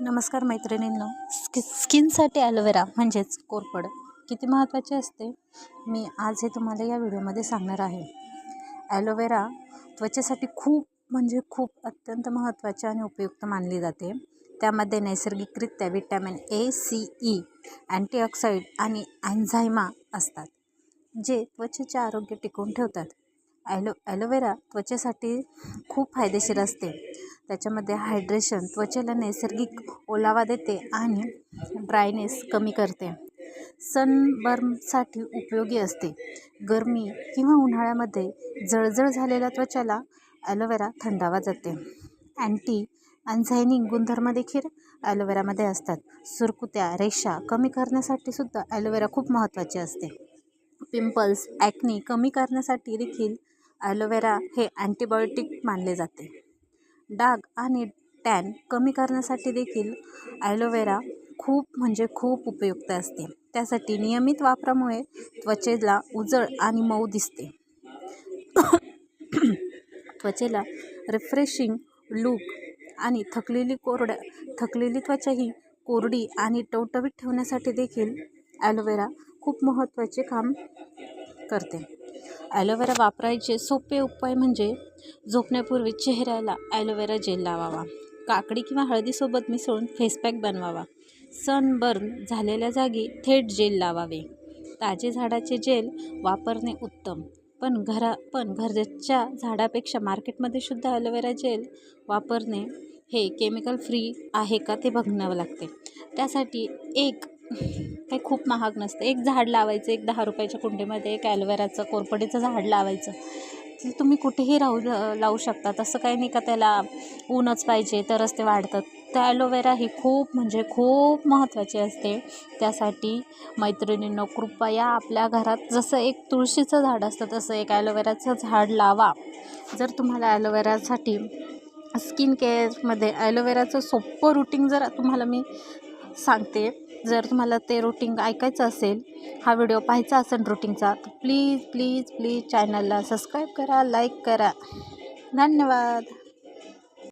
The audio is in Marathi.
नमस्कार मैत्रिणींनो. स्कि स्किनसाठी ॲलोवेरा म्हणजेच कोरफड किती महत्त्वाचे असते? मी आज हे तुम्हाला या व्हिडिओमध्ये सांगणार आहे. ॲलोवेरा त्वचेसाठी खूप म्हणजे खूप अत्यंत महत्त्वाचे आणि उपयुक्त मानली जाते. त्यामध्ये नैसर्गिकरित्या vitamin A C E antioxidant आणि अँझायमा असतात जे त्वचेचे आरोग्य टिकवून ठेवतात. ॲलो ॲलोवेरा त्वचेसाठी खूप फायदेशीर असते. त्याच्यामध्ये हायड्रेशन त्वचेला नैसर्गिक ओलावा देते आणि ड्रायनेस कमी करते. सनबर्नसाठी उपयोगी असते. गरमी किंवा उन्हाळ्यामध्ये जळजळ झालेल्या त्वचेला ॲलोवेरा थंडावा जाते. अँटी अँझायनिंग गुणधर्म देखील ॲलोवेरामध्ये असतात. सुरकुत्या रेषा कमी करण्यासाठी सुद्धा ॲलोवेरा खूप महत्त्वाचे असते. पिंपल्स ॲक्नी कमी करण्यासाठी देखील ॲलोवेरा हे अँटीबायोटिक मानले जाते. डाग आणि टॅन कमी करण्यासाठी देखील ॲलोवेरा खूप म्हणजे खूप उपयुक्त असते. त्यासाठी नियमित वापरामुळे त्वचेला उजळ आणि मऊ दिसते. त्वचेला रिफ्रेशिंग लूक आणि थकलेली कोरड्या थकलेली त्वचा ही कोरडी आणि टवटवीत ठेवण्यासाठी देखील ॲलोवेरा खूप महत्त्वाचे काम करते. ॲलोवेरा वापरायचे सोपे उपाय म्हणजे झोपण्यापूर्वी चेहऱ्याला ॲलोवेरा जेल लावावा. काकडी किंवा हळदीसोबत मिसळून फेसपॅक बनवावा. सनबर्न झालेल्या जागी थेट जेल लावावे. ताजे झाडाचे जेल वापरणे उत्तम. पण घरा पण घरच्या झाडापेक्षा मार्केटमध्ये शुद्ध ॲलोवेरा जेल वापरणे हे केमिकल फ्री आहे का ते बघावं लागते. त्यासाठी एक काही खूप महाग नसतं. एक झाड लावायचं एक दहा रुपयाच्या कुंडीमध्ये एक ॲलोवेराचं कोरपडीचं झाड लावायचं. ते तुम्ही कुठेही राहू लावू शकता. तसं काही नाही का त्याला ऊनच पाहिजे तरच ते वाढतात. तर ॲलोवेरा ही खूप म्हणजे खूप महत्त्वाची असते. त्यासाठी मैत्रिणींनो कृपया आपल्या घरात जसं एक तुळशीचं झाड असतं तसं एक ॲलोवेराचं झाड लावा. जर तुम्हाला ॲलोवेरासाठी स्किन केअरमध्ये ॲलोवेराचं सोपं रुटीन जर तुम्हाला मी सांगते जर तुम्हाला ते रुटीन ऐकायचं असेल हा व्हिडिओ पाहायचा असेल रुटीनचा तर प्लीज प्लीज प्लीज चॅनलला सबस्क्राईब करा लाईक करा. धन्यवाद.